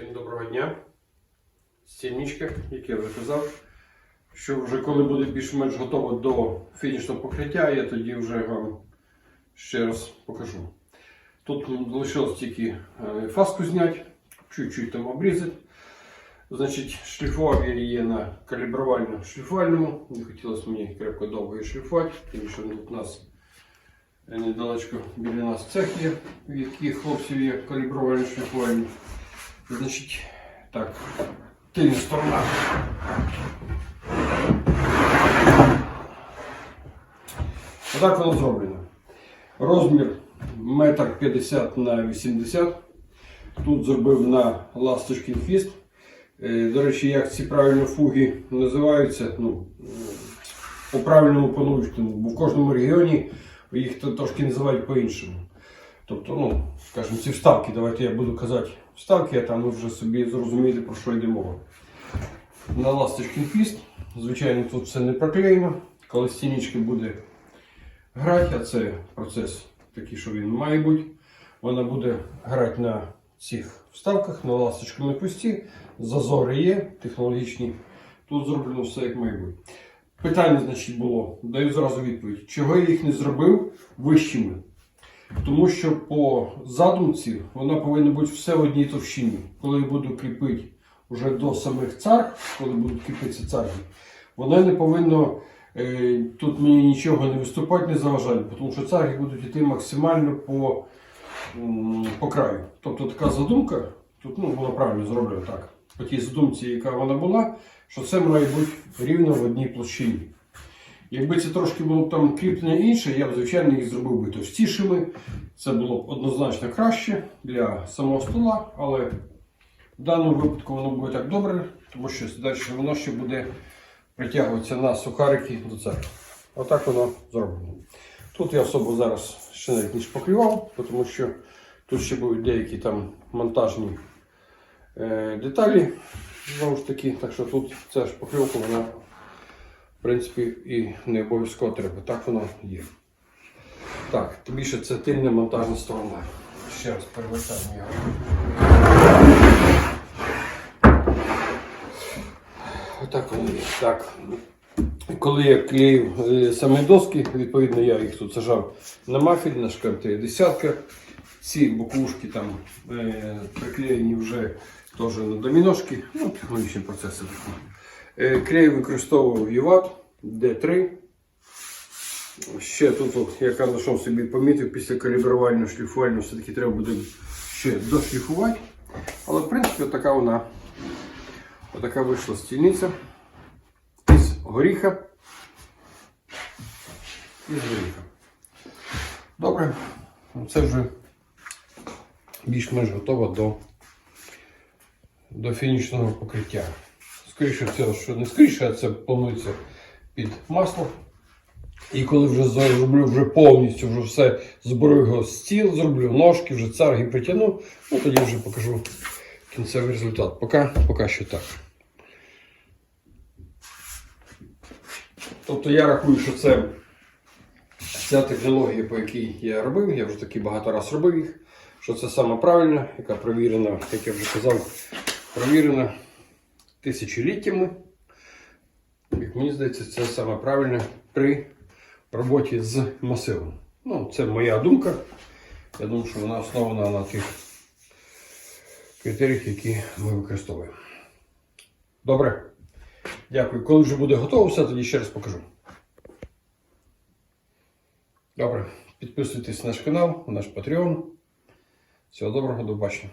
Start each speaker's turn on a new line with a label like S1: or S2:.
S1: Всім доброго дня. Стільничка, як я вже казав, що вже коли буде більш-менш готово до фінішного покриття, я тоді вже вам ще раз покажу. Тут залишилось тільки е, фаску зняти, чуть-чуть там обрізати. Значить, шліфував я її на калібрувально шліфувальному. Не хотілося мені крепко довго її шліфувати, тому що тут у нас недалечко біля нас цех є, в яких хлопців є калібрувальні шліфувальні. Значить, так, тильна сторона. Отак воно зроблено. Розмір 1,50 на 80 Тут зробив на ласточкин хвіст. Е, До речі, як ці правильно фуги називаються, ну, по правильному по-научному, бо в кожному регіоні їх трошки називають по-іншому. Тобто, ну, скажімо, ці вставки, давайте я буду казати вставки, а там ви вже собі зрозумієте, про що йде мова. На ласточкин хвіст. Звичайно, тут все не проклеєно. Коли стінічки буде грати, а це процес такий, що він має бути. Вона буде грати на цих вставках, на ласточкому хвості. Зазори є технологічні. Тут зроблено все як має бути. Питання, значить, було, даю зразу відповідь. Чого я їх не зробив вищими? Тому що по задумці вона повинна бути все в одній товщині. Коли я буду кріпити вже до самих царг, коли будуть кріпитися царги, вона не повинна е, тут мені нічого не виступати, не заважати, тому що царги будуть йти максимально по, по краю. Тобто така задумка, тут ну, воно правильно зроблено так. По тій задумці, яка вона була, що це має бути рівно в одній площині. Якби це трошки було б там кріплення інше, я б, звичайно, їх зробив би товстішими. Це було б однозначно краще для самого стола, але в даному випадку воно буде так добре, тому що далі воно ще буде притягуватися на сухарики до церкви. Отак воно зроблено. Тут я особо зараз ще навіть не шпаклював, тому що тут ще будуть деякі там монтажні е, деталі. Знову ж таки, так що тут ця шпаклювка, вона в принципі, і не обов'язково треба. Так воно є. Так, тим більше це тильна монтажна сторона. Ще раз перевертаємо його. Отак воно є. Так. Коли я клеїв е, самі доски, відповідно я їх тут сажав на мафіль, на шкарти десятка. Ці боковушки там е, приклеєні вже теж на доміношки. Ну, технологічні процеси такі. Е, Клей використовував ЮВАТ D3. Ще тут, от, я знайшов собі помітив, після калібрувального шліфувального все-таки треба буде ще дошліфувати. Але в принципі така вона отака вийшла стільниця із горіха. Із горіха. Добре, це вже більш-менш готово до, до фінішного покриття. Скоріше всього, що не скоріше, а це планується під масло. І коли вже зроблю вже повністю вже все, зберу його стіл, зроблю ножки, вже царги притягну, ну тоді вже покажу кінцевий результат. Поки, поки що так. Тобто я рахую, що це ця технологія, по якій я робив, я вже таки багато разів робив їх, що це саме правильна, яка провірена, як я вже казав, провірена тисячоліттями. Як мені здається, це саме правильне при роботі з масивом. Ну, це моя думка. Я думаю, що вона основана на тих критеріях, які ми використовуємо. Добре. Дякую. Коли вже буде готово, все, тоді ще раз покажу. Добре. Підписуйтесь на наш канал, на наш Patreon. Всього доброго, до побачення.